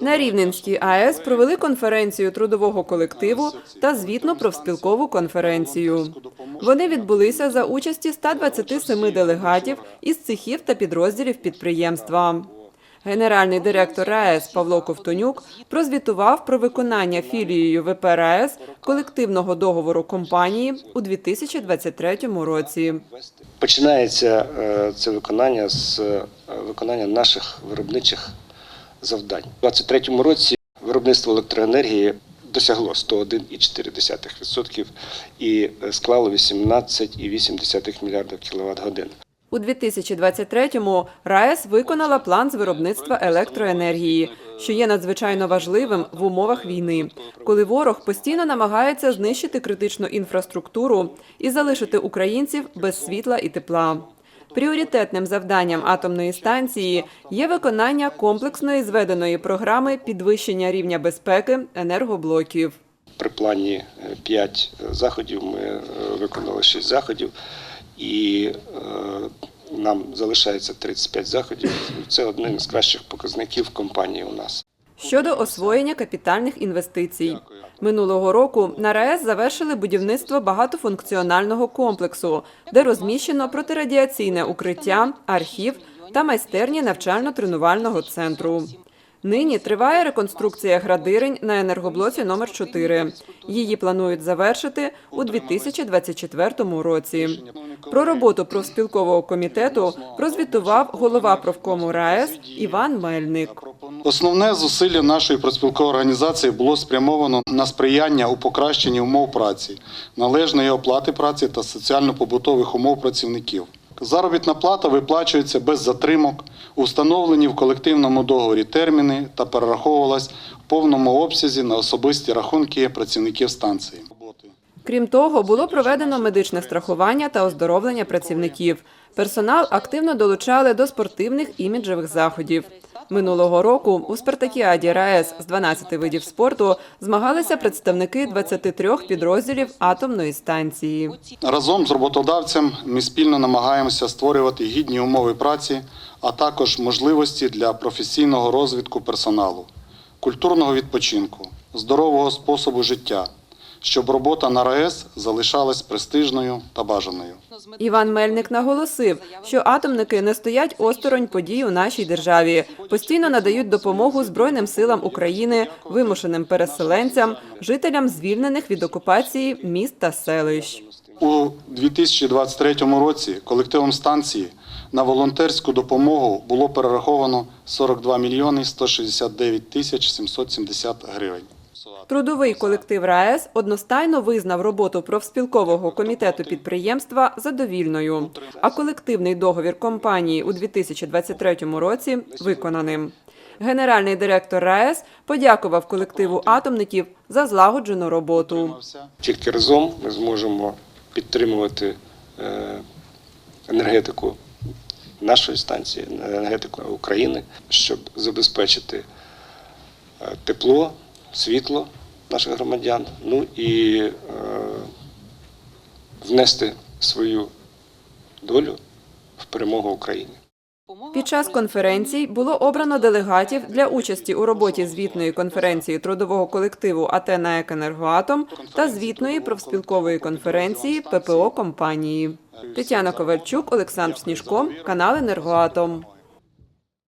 На Рівненській АЕС провели конференцію трудового колективу та звітно профспілкову конференцію. Вони відбулися за участі 127 делегатів із цехів та підрозділів підприємства. Генеральний директор РаЕС Павло Ковтонюк прозвітував про виконання філією ВП колективного договору компанії у 2023 році. Починається е, це виконання з е, виконання наших виробничих завдань. У 2023 році виробництво електроенергії досягло 101,4% і е, склало 18,8 мільярдів кВт годин. У 2023-му РаЕС виконала план з виробництва електроенергії, що є надзвичайно важливим в умовах війни, коли ворог постійно намагається знищити критичну інфраструктуру і залишити українців без світла і тепла. Пріоритетним завданням атомної станції є виконання комплексної зведеної програми підвищення рівня безпеки енергоблоків. При плані 5 заходів ми е, виконали 6 заходів, і е, нам залишається 35 заходів. Це один з кращих показників компанії у нас. Щодо освоєння капітальних інвестицій. Минулого року на РаЕС завершили будівництво багатофункціонального комплексу, де розміщено протирадіаційне укриття, архів та майстерні навчально-тренувального центру. Нині триває реконструкція градирень на енергоблоці номер 4 Її планують завершити у 2024 році. Про роботу профспілкового комітету прозвітував голова профкому РаЕС Іван Мельник. Основне зусилля нашої профспілкової організації було спрямовано на сприяння у покращенні умов праці, належної оплати праці та соціально-побутових умов працівників. Заробітна плата виплачується без затримок, у встановлені в колективному договорі терміни та перераховувалась в повному обсязі на особисті рахунки працівників станції. Крім того, було проведено медичне страхування та оздоровлення працівників. Персонал активно долучали до спортивних іміджевих заходів. Минулого року у спартакіаді РаЕС з 12 видів спорту змагалися представники 23 підрозділів атомної станції. Разом з роботодавцем ми спільно намагаємося створювати гідні умови праці, а також можливості для професійного розвитку персоналу, культурного відпочинку, здорового способу життя, щоб робота на РаЕС залишалась престижною та бажаною. Іван Мельник наголосив, що атомники не стоять осторонь подій у нашій державі, постійно надають допомогу Збройним силам України, вимушеним переселенцям, жителям звільнених від окупації міст та селищ. У 2023 році колективом станції на волонтерську допомогу було перераховано 42 мільйони 169 тисяч 770 гривень. Трудовий колектив РаЕС одностайно визнав роботу профспілкового комітету підприємства задовільною, а колективний договір компанії у 2023 році виконаним. Генеральний директор РаЕС подякував колективу атомників за злагоджену роботу. Тільки разом ми зможемо підтримувати е, енергетику нашої станції, енергетику України, щоб забезпечити е, тепло, світло наших громадян, ну і е, внести свою долю в перемогу України. Під час конференцій було обрано делегатів для участі у роботі звітної конференції трудового колективу АТ «НАЕК Енергоатом» та звітної профспілкової конференції ППО компанії. Тетяна Ковальчук, Олександр Сніжко, канал Енергоатом.